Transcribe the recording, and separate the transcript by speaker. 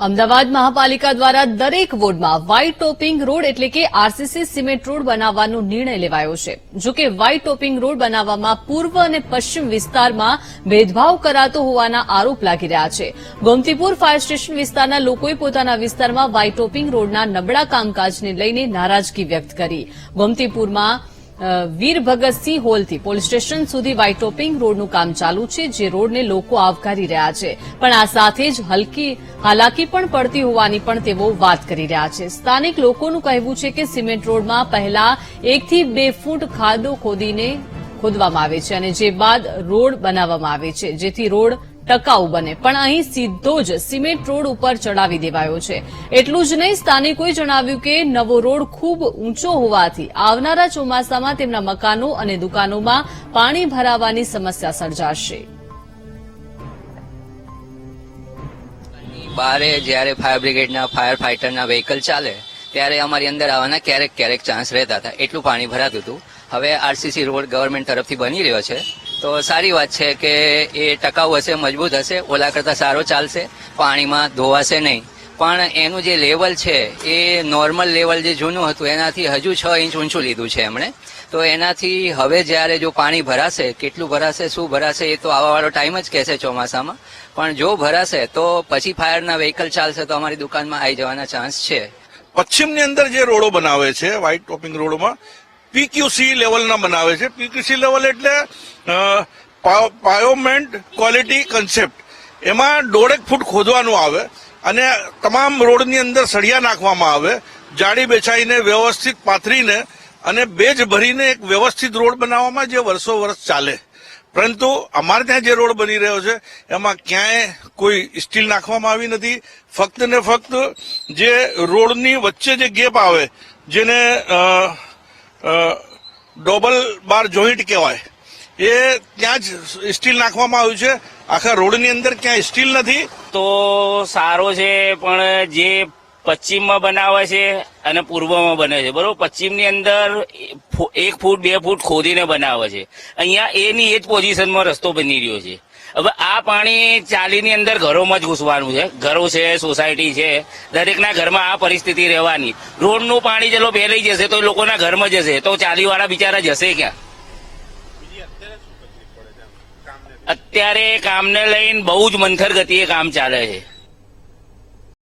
Speaker 1: અમદાવાદ મહાપાલિકા દ્વારા દરેક વોર્ડમાં વ્હાઇટ ટોપિંગ રોડ એટલે કે આરસીસી સિમેન્ટ રોડ બનાવવાનો નિર્ણય લેવાયો છે. જો કે વ્હાઇટ ટોપિંગ રોડ બનાવવામાં પૂર્વ અને પશ્ચિમ વિસ્તારમાં ભેદભાવ કરાતો હોવાના આરોપ લાગી રહ્યા છે. ગોમતીપુર ફાયર સ્ટેશન વિસ્તારના લોકોએ પોતાના વિસ્તારમાં વ્હાઇટ ટોપિંગ રોડના નબળા કામકાજને લઈને નારાજગી વ્યક્ત કરી. ગોમતીપુરમાં વીર ભગતસિંહ હોલથી પોલીસ સ્ટેશન સુધી વાઇટોપિંગ રોડનું કામ ચાલુ છે, જે રોડને લોકો આવકારી રહ્યા છે. પણ આ સાથે જ હલકી, હાલાકી પણ પડતી હોવાની પણ તેઓ વાત કરી રહ્યા છે. સ્થાનિક લોકોનું કહેવું છે કે સિમેન્ટ રોડમાં પહેલા એકથી બે ફૂટ ખાડો ખોદીને ખોદવામાં આવે છે અને જે બાદ રોડ બનાવવામાં આવે છે, જેથી રોડ ટકાઉ બને. પણ અહીં સીધો જ સિમેન્ટ રોડ ઉપર ચડાવી દેવાયો છે. એટલું જ નહીં, સ્થાનિકોએ જણાવ્યું કે નવો રોડ ખૂબ ઊંચો હોવાથી આવનારા ચોમાસામાં તેમના મકાનો અને દુકાનોમાં પાણી ભરાવાની સમસ્યા સર્જાશે.
Speaker 2: બારે જ્યારે ફાયર બ્રિગેડના ફાયર ફાઇટરના વ્હીકલ ચાલે, ત્યારે અમારી અંદર આવવાના ક્યારેક ક્યારેક ચાન્સ રહેતા હતા. એટલું પાણી ભરાતું હતું. હવે આરસીસી રોડ ગવર્મેન્ટ તરફથી બની રહ્યો છે. તો સારી વાત છે કે એ ટકાઉ હશે, મજબૂત હશે, ઓલા કરતાં સારો ચાલશે, પાણીમાં ધોવાશે નહીં. પણ એનું જે લેવલ છે, એ નોર્મલ લેવલ જે જૂનું હતું, એનાથી હજુ છ ઇંચ ઊંચું લીધું છે એમણે. તો એનાથી હવે જ્યારે જો પાણી ભરાશે, કેટલું ભરાશે, શું ભરાશે, એ તો આવવાવાળો ટાઈમ જ કહેશે ચોમાસામાં. પણ જો ભરાશે, તો પછી ફાયરના વ્હીકલ ચાલશે, તો અમારી દુકાનમાં આવી જવાના ચાન્સ છે.
Speaker 3: પશ્ચિમની અંદર જે રોડો બનાવે છે વ્હાઇટ ટોપિંગ રોડમાં પીક્યુસી લેવલના બનાવે છે. પીક્યુસી લેવલ એટલે પાયોમેન્ટ ક્વોલિટી કન્સેપ્ટ. એમાં દોઢેક ફૂટ ખોદવાનું આવે અને તમામ રોડની અંદર સળિયા નાખવામાં આવે જાડી બેછાઈને વ્યવસ્થિત પાથરીને અને બેજ ભરીને એક વ્યવસ્થિત રોડ બનાવવામાં જે વર્ષો વર્ષ ચાલે. પરંતુ અમારે ત્યાં જે રોડ બની રહ્યો છે, એમાં ક્યાંય કોઈ સ્ટીલ નાખવામાં આવી નથી. ફક્ત ને ફક્ત જે રોડની વચ્ચે જે ગેપ આવે, જેને ડબલ બાર જોઈન્ટ કહેવાય. એ ત્યાં જ સ્ટીલ નાખવામાં આવ્યું છે. આખા રોડની અંદર ક્યાંય સ્ટીલ નથી.
Speaker 4: તો સારો છે, પણ જે પશ્ચિમમાં બનાવે છે અને પૂર્વમાં બને છે. બરોબર? પશ્ચિમની અંદર એક ફૂટ, બે ફૂટ ખોદીને બનાવે છે. અહીંયા એની એ જ પોઝિશનમાં રસ્તો બની રહ્યો છે. હવે આ પાણી ચાલીની અંદર ઘરોમાં જ ઘૂસવાનું છે. ઘરો છે સોસાયટી છે. દરેકના ઘરમાં આ પરિસ્થિતિ રહેવાની. રોડનું પાણી ચલો બે લઈ જશે તો લોકોના ઘરમાં જશે. તો ચાલીવાળા બિચારા જશે ક્યાં? અત્યારે કામને લઈને બહુ જ મંથર ગતિએ કામ ચાલે છે.